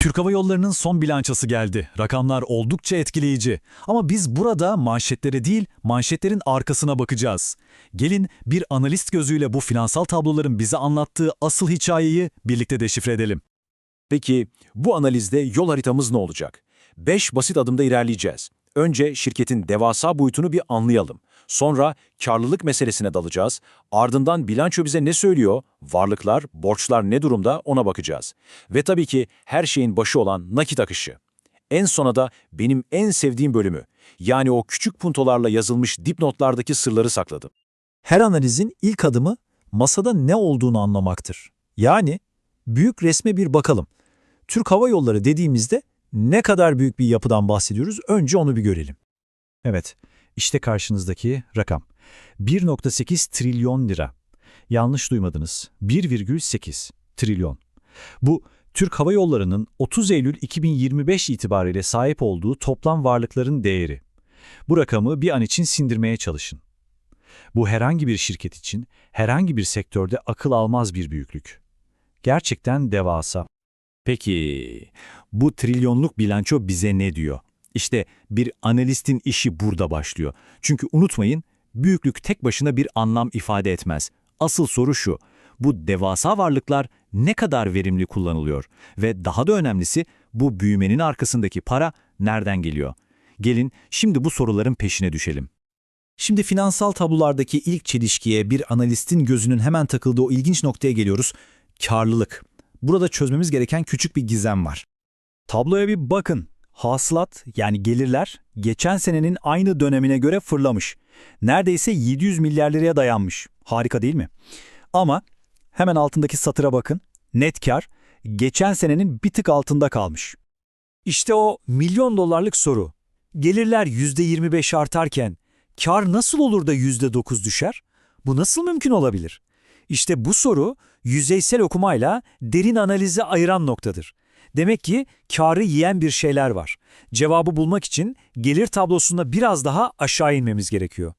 Türk Hava Yolları'nın son bilançosu geldi. Rakamlar oldukça etkileyici. Ama biz burada manşetlere değil, manşetlerin arkasına bakacağız. Gelin bir analist gözüyle bu finansal tabloların bize anlattığı asıl hikayeyi birlikte deşifre edelim. Peki bu analizde yol haritamız ne olacak? 5 basit adımda ilerleyeceğiz. Önce şirketin devasa boyutunu bir anlayalım. Sonra karlılık meselesine dalacağız. Ardından bilanço bize ne söylüyor? Varlıklar, borçlar ne durumda ona bakacağız. Ve tabii ki her şeyin başı olan nakit akışı. En sona da benim en sevdiğim bölümü. Yani o küçük puntolarla yazılmış dipnotlardaki sırları sakladım. Her analizin ilk adımı masada ne olduğunu anlamaktır. Yani büyük resme bir bakalım. Türk Hava Yolları dediğimizde ne kadar büyük bir yapıdan bahsediyoruz önce onu bir görelim. Evet, işte karşınızdaki rakam. 1.8 trilyon lira. Yanlış duymadınız. 1,8 trilyon. Bu Türk Hava Yolları'nın 30 Eylül 2025 itibariyle sahip olduğu toplam varlıkların değeri. Bu rakamı bir an için sindirmeye çalışın. Bu herhangi bir şirket için, herhangi bir sektörde akıl almaz bir büyüklük. Gerçekten devasa. Peki, bu trilyonluk bilanço bize ne diyor? İşte bir analistin işi burada başlıyor. Çünkü unutmayın, büyüklük tek başına bir anlam ifade etmez. Asıl soru şu, bu devasa varlıklar ne kadar verimli kullanılıyor? Ve daha da önemlisi, bu büyümenin arkasındaki para nereden geliyor? Gelin şimdi bu soruların peşine düşelim. Şimdi finansal tablolardaki ilk çelişkiye bir analistin gözünün hemen takıldığı o ilginç noktaya geliyoruz. Karlılık. Burada çözmemiz gereken küçük bir gizem var. Tabloya bir bakın. Hasılat yani gelirler geçen senenin aynı dönemine göre fırlamış. Neredeyse 700 milyar liraya dayanmış. Harika değil mi? Ama hemen altındaki satıra bakın. Net kar geçen senenin bir tık altında kalmış. İşte o milyon dolarlık soru. Gelirler %25 artarken kar nasıl olur da %9 düşer? Bu nasıl mümkün olabilir? İşte bu soru yüzeysel okumayla derin analizi ayıran noktadır. Demek ki karı yiyen bir şeyler var. Cevabı bulmak için gelir tablosunda biraz daha aşağı inmemiz gerekiyor.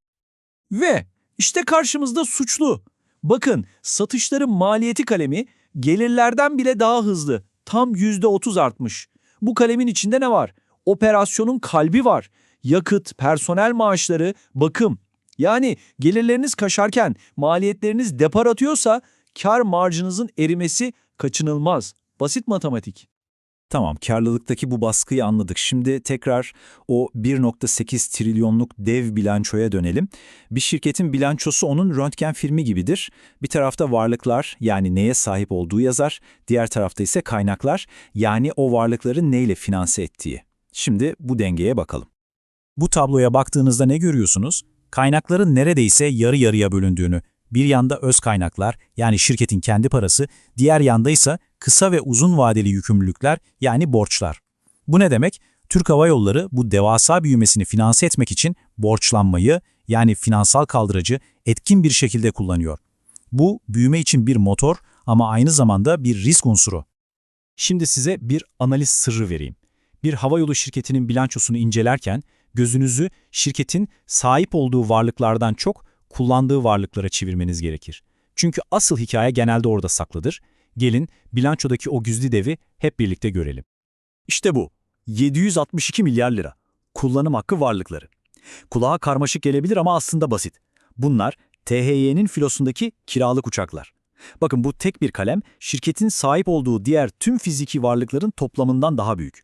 Ve işte karşımızda suçlu. Bakın satışların maliyeti kalemi gelirlerden bile daha hızlı. Tam %30 artmış. Bu kalemin içinde ne var? Operasyonun kalbi var. Yakıt, personel maaşları, bakım. Yani gelirleriniz kaşarken maliyetleriniz depar atıyorsa kar marjınızın erimesi kaçınılmaz. Basit matematik. Tamam, karlılıktaki bu baskıyı anladık. Şimdi tekrar o 1.8 trilyonluk dev bilançoya dönelim. Bir şirketin bilançosu onun röntgen filmi gibidir. Bir tarafta varlıklar yani neye sahip olduğu yazar, diğer tarafta ise kaynaklar yani o varlıkları neyle finanse ettiği. Şimdi bu dengeye bakalım. Bu tabloya baktığınızda ne görüyorsunuz? Kaynakların neredeyse yarı yarıya bölündüğünü. Bir yanda öz kaynaklar yani şirketin kendi parası, diğer yanda ise kısa ve uzun vadeli yükümlülükler yani borçlar. Bu ne demek? Türk Hava Yolları bu devasa büyümesini finanse etmek için borçlanmayı yani finansal kaldıracı etkin bir şekilde kullanıyor. Bu büyüme için bir motor ama aynı zamanda bir risk unsuru. Şimdi size bir analiz sırrı vereyim. Bir havayolu şirketinin bilançosunu incelerken gözünüzü şirketin sahip olduğu varlıklardan çok kullandığı varlıklara çevirmeniz gerekir. Çünkü asıl hikaye genelde orada saklıdır. Gelin bilançodaki o güzlü devi hep birlikte görelim. İşte bu. 762 milyar lira. Kullanım hakkı varlıkları. Kulağa karmaşık gelebilir ama aslında basit. Bunlar THY'nin filosundaki kiralık uçaklar. Bakın bu tek bir kalem şirketin sahip olduğu diğer tüm fiziki varlıkların toplamından daha büyük.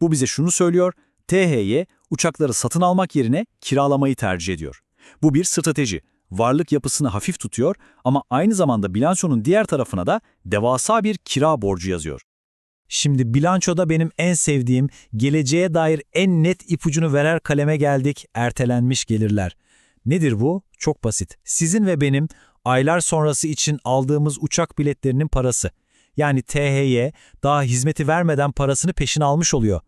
Bu bize şunu söylüyor, THY uçakları satın almak yerine kiralamayı tercih ediyor. Bu bir strateji. Varlık yapısını hafif tutuyor ama aynı zamanda bilançonun diğer tarafına da devasa bir kira borcu yazıyor. Şimdi bilançoda benim en sevdiğim, geleceğe dair en net ipucunu verer kaleme geldik, ertelenmiş gelirler. Nedir bu? Çok basit. Sizin ve benim aylar sonrası için aldığımız uçak biletlerinin parası. Yani THY daha hizmeti vermeden parasını peşin almış oluyor.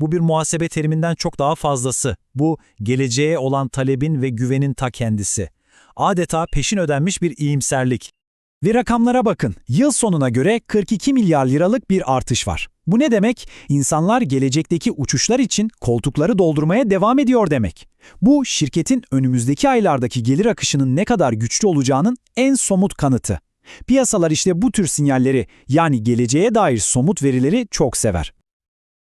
Bu bir muhasebe teriminden çok daha fazlası. Bu geleceğe olan talebin ve güvenin ta kendisi. Adeta peşin ödenmiş bir iyimserlik. Ve rakamlara bakın. Yıl sonuna göre 42 milyar liralık bir artış var. Bu ne demek? İnsanlar gelecekteki uçuşlar için koltukları doldurmaya devam ediyor demek. Bu şirketin önümüzdeki aylardaki gelir akışının ne kadar güçlü olacağının en somut kanıtı. Piyasalar işte bu tür sinyalleri yani geleceğe dair somut verileri çok sever.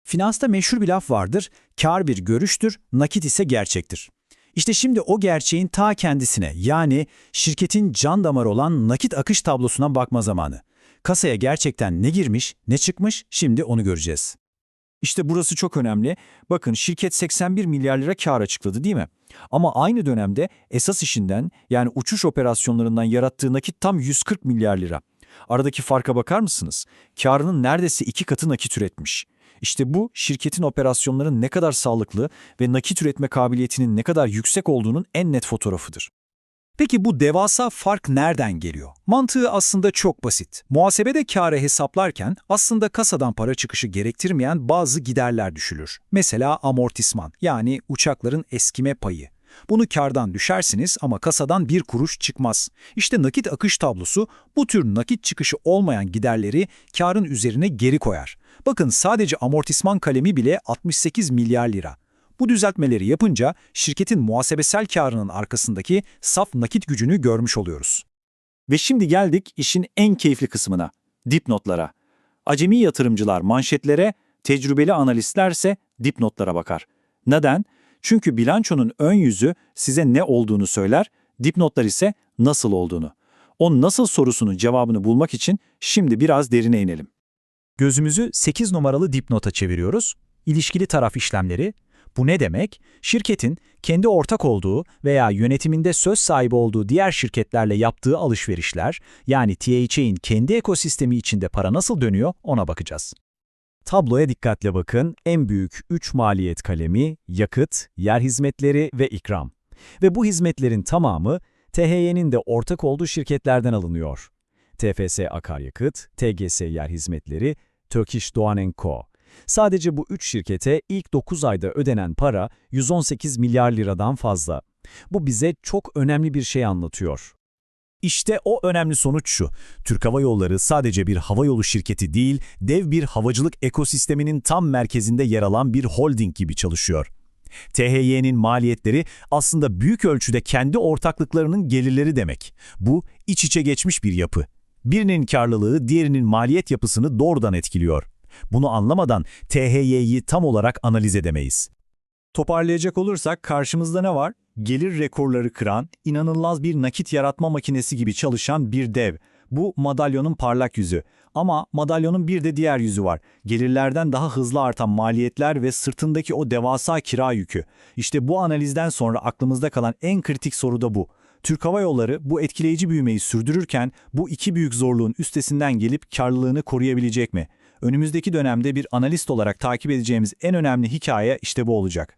Finansta meşhur bir laf vardır, kar bir görüştür, nakit ise gerçektir. İşte şimdi o gerçeğin ta kendisine yani şirketin can damarı olan nakit akış tablosuna bakma zamanı. Kasaya gerçekten ne girmiş, ne çıkmış şimdi onu göreceğiz. İşte burası çok önemli. Bakın şirket 81 milyar lira kar açıkladı değil mi? Ama aynı dönemde esas işinden yani uçuş operasyonlarından yarattığı nakit tam 140 milyar lira. Aradaki farka bakar mısınız? Karının neredeyse iki katı nakit üretmiş. İşte bu şirketin operasyonlarının ne kadar sağlıklı ve nakit üretme kabiliyetinin ne kadar yüksek olduğunun en net fotoğrafıdır. Peki bu devasa fark nereden geliyor? Mantığı aslında çok basit. Muhasebede kârı hesaplarken aslında kasadan para çıkışı gerektirmeyen bazı giderler düşülür. Mesela amortisman yani uçakların eskime payı. Bunu kardan düşersiniz ama kasadan bir kuruş çıkmaz. İşte nakit akış tablosu bu tür nakit çıkışı olmayan giderleri karın üzerine geri koyar. Bakın sadece amortisman kalemi bile 68 milyar lira. Bu düzeltmeleri yapınca şirketin muhasebesel karının arkasındaki saf nakit gücünü görmüş oluyoruz. Ve şimdi geldik işin en keyifli kısmına, dipnotlara. Acemi yatırımcılar manşetlere, tecrübeli analistlerse dipnotlara bakar. Neden? Çünkü bilançonun ön yüzü size ne olduğunu söyler, dipnotlar ise nasıl olduğunu. O nasıl sorusunun cevabını bulmak için şimdi biraz derine inelim. Gözümüzü 8 numaralı dipnota çeviriyoruz. İlişkili taraf işlemleri. Bu ne demek? Şirketin kendi ortak olduğu veya yönetiminde söz sahibi olduğu diğer şirketlerle yaptığı alışverişler, yani THA'in kendi ekosistemi içinde para nasıl dönüyor ona bakacağız. Tabloya dikkatle bakın. En büyük 3 maliyet kalemi yakıt, yer hizmetleri ve ikram. Ve bu hizmetlerin tamamı THY'nin de ortak olduğu şirketlerden alınıyor. TFS Akaryakıt, TGS Yer Hizmetleri, Turkish Doğan Co. Sadece bu üç şirkete ilk 9 ayda ödenen para 118 milyar liradan fazla. Bu bize çok önemli bir şey anlatıyor. İşte o önemli sonuç şu. Türk Hava Yolları sadece bir havayolu şirketi değil, dev bir havacılık ekosisteminin tam merkezinde yer alan bir holding gibi çalışıyor. THY'nin maliyetleri aslında büyük ölçüde kendi ortaklıklarının gelirleri demek. Bu iç içe geçmiş bir yapı. Birinin karlılığı diğerinin maliyet yapısını doğrudan etkiliyor. Bunu anlamadan THY'yi tam olarak analiz edemeyiz. Toparlayacak olursak karşımızda ne var? Gelir rekorları kıran, inanılmaz bir nakit yaratma makinesi gibi çalışan bir dev. Bu madalyonun parlak yüzü. Ama madalyonun bir de diğer yüzü var. Gelirlerden daha hızlı artan maliyetler ve sırtındaki o devasa kira yükü. İşte bu analizden sonra aklımızda kalan en kritik soru da bu. Türk Hava Yolları bu etkileyici büyümeyi sürdürürken bu iki büyük zorluğun üstesinden gelip karlılığını koruyabilecek mi? Önümüzdeki dönemde bir analist olarak takip edeceğimiz en önemli hikaye işte bu olacak.